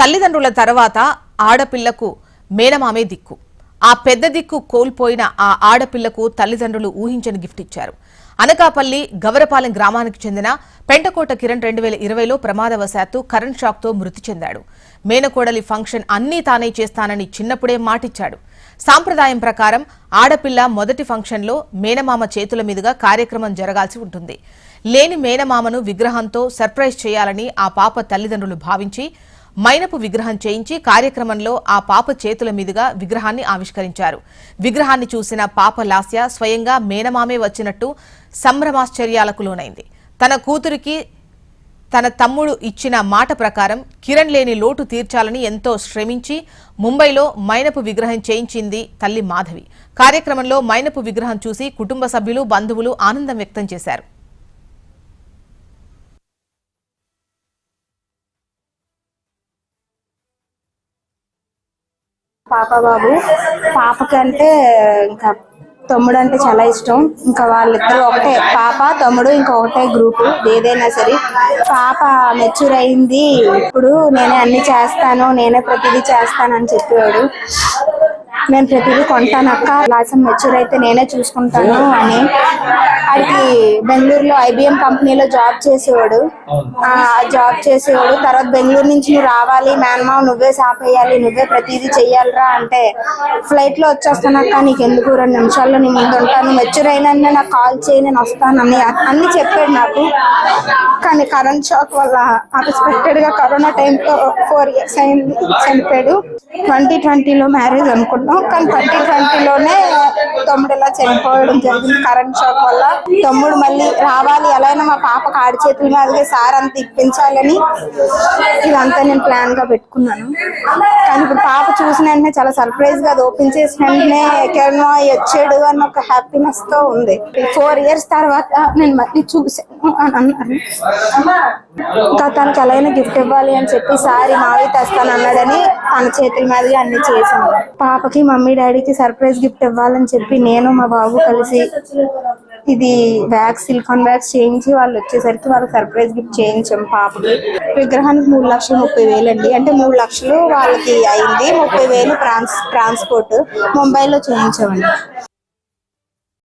తల్లిదండ్రుల తర్వాత ఆడపిల్లకు మేనమామే దిక్కు. ఆ పెద్ద దిక్కు కోల్పోయిన ఆ ఆడపిల్లకు తల్లిదండ్రులు ఊహించని గిఫ్ట్ ఇచ్చారు. అనకాపల్లి గవరపాలెం గ్రామానికి చెందిన పెంటకోట కిరణ్ రెండు వేల ఇరవైలో ప్రమాదవశాత్తు కరెంట్ షాక్తో మృతి చెందాడు. మేనకోడలి ఫంక్షన్ అన్నీ తానే చేస్తానని చిన్నప్పుడే మాటిచ్చాడు. సాంప్రదాయం ప్రకారం ఆడపిల్ల మొదటి ఫంక్షన్లో మేనమామ చేతుల మీదుగా కార్యక్రమం జరగాల్సి ఉంటుంది. లేని మేనమామను విగ్రహంతో సర్ప్రైజ్ చేయాలని ఆ పాప తల్లిదండ్రులు భావించి మైనపు విగ్రహం చేయించి కార్యక్రమంలో ఆ పాప చేతుల మీదుగా విగ్రహాన్ని ఆవిష్కరించారు. విగ్రహాన్ని చూసిన పాప లాస్య స్వయంగా మేనమామే వచ్చినట్టు సంభ్రమాశ్చర్యాలకు లోనైంది. తన కూతురికి తన తమ్ముడు ఇచ్చిన మాట ప్రకారం కిరణ్ లేని లోటు తీర్చాలని ఎంతో శ్రమించి ముంబైలో మైనపు విగ్రహం చేయించింది తల్లి మాధవి. కార్యక్రమంలో మైనపు విగ్రహం చూసి కుటుంబ సభ్యులు బంధువులు ఆనందం వ్యక్తం చేశారు. పాప బాబు పాపకి అంటే ఇంకా తమ్ముడు అంటే చాలా ఇష్టం. ఇంకా వాళ్ళిద్దరు ఒకటే పాప తమ్ముడు ఇంకా ఒకటే గ్రూప్ ఏదైనా సరే పాప మెచ్యూర్ అయింది. ఇప్పుడు నేనే అన్ని చేస్తాను నేనే ప్రతిదీ చేస్తాను అని చెప్పేవాడు నేను ప్రతిదీ కొంటాను అక్క. లాసం మెచ్యూర్ అయితే నేనే చూసుకుంటాను అని బెంగళూరులో ఐబిఎం కంపెనీలో జాబ్ చేసేవాడు. ఆ జాబ్ చేసేవాడు. తర్వాత బెంగళూరు నుంచి నువ్వు రావాలి మేనమావ నువ్వే సాపేయాలి నువ్వే ప్రతిదీ చెయ్యాలిరా అంటే ఫ్లైట్లో వచ్చేస్తానక్క నీకు ఎందుకు రెండు నిమిషాల్లో నీ ముందు ఉంటాను మెచ్యూర్ అయినా నాకు కాల్ చేయి నేను వస్తాను అని అన్ని చెప్పాడు నాకు. కానీ కరెంట్ షాక్ వల్ల అన్ఎక్స్పెక్టెడ్గా కరోనా టైంలో ఫోర్ ఇయర్స్ అయింది చనిపోయాడు. ట్వంటీ ట్వంటీలో మ్యారేజ్ అనుకున్నాం. కానీ ట్వంటీ ట్వంటీలోనే తమ్ముడు ఇలా చనిపోవడం జరిగింది. కరెంట్ షాక్ వల్ల తమ్ముడు మళ్ళీ రావాలి ఎలా అయినా మా పాప కాడి చేతుల మీదకి సార్ అంత ఇప్పించాలని ఇదంతా నేను ప్లాన్గా పెట్టుకున్నాను. కానీ ఇప్పుడు పాప చూసిన వెంటనే చాలా సర్ప్రైజ్గా అది ఓపెన్ చేసిన వెంటనే ఎక్కడనో వచ్చాడు అన్న ఒక హ్యాపీనెస్తో ఉంది. ఫోర్ ఇయర్స్ తర్వాత నేను మళ్ళీ చూసాను అని అన్నాను ఇంకా తనకి ఎలా అయినా గిఫ్ట్ ఇవ్వాలి అని చెప్పి సారి మావి తెస్తాను అన్నాడని తన చేతుల మీదుగా అన్ని చేసాను పాపకి మమ్మీ డాడీకి సర్ప్రైజ్ గిఫ్ట్ ఇవ్వాలని చెప్పి నేను మా బాబు కలిసి ఇది బ్యాగ్ సిలికాన్ బ్యాగ్స్ చేయించి వాళ్ళు వచ్చేసరికి వాళ్ళకి సర్ప్రైజ్ గిఫ్ట్ చేయించాం పాపకి. విగ్రహానికి మూడు లక్షలు ముప్పై వేలు అండి అంటే మూడు లక్షలు వాళ్ళకి అయింది. ముప్పై వేలు ట్రాన్స్ ట్రాన్స్పోర్ట్ ముంబైలో చేయించామండి.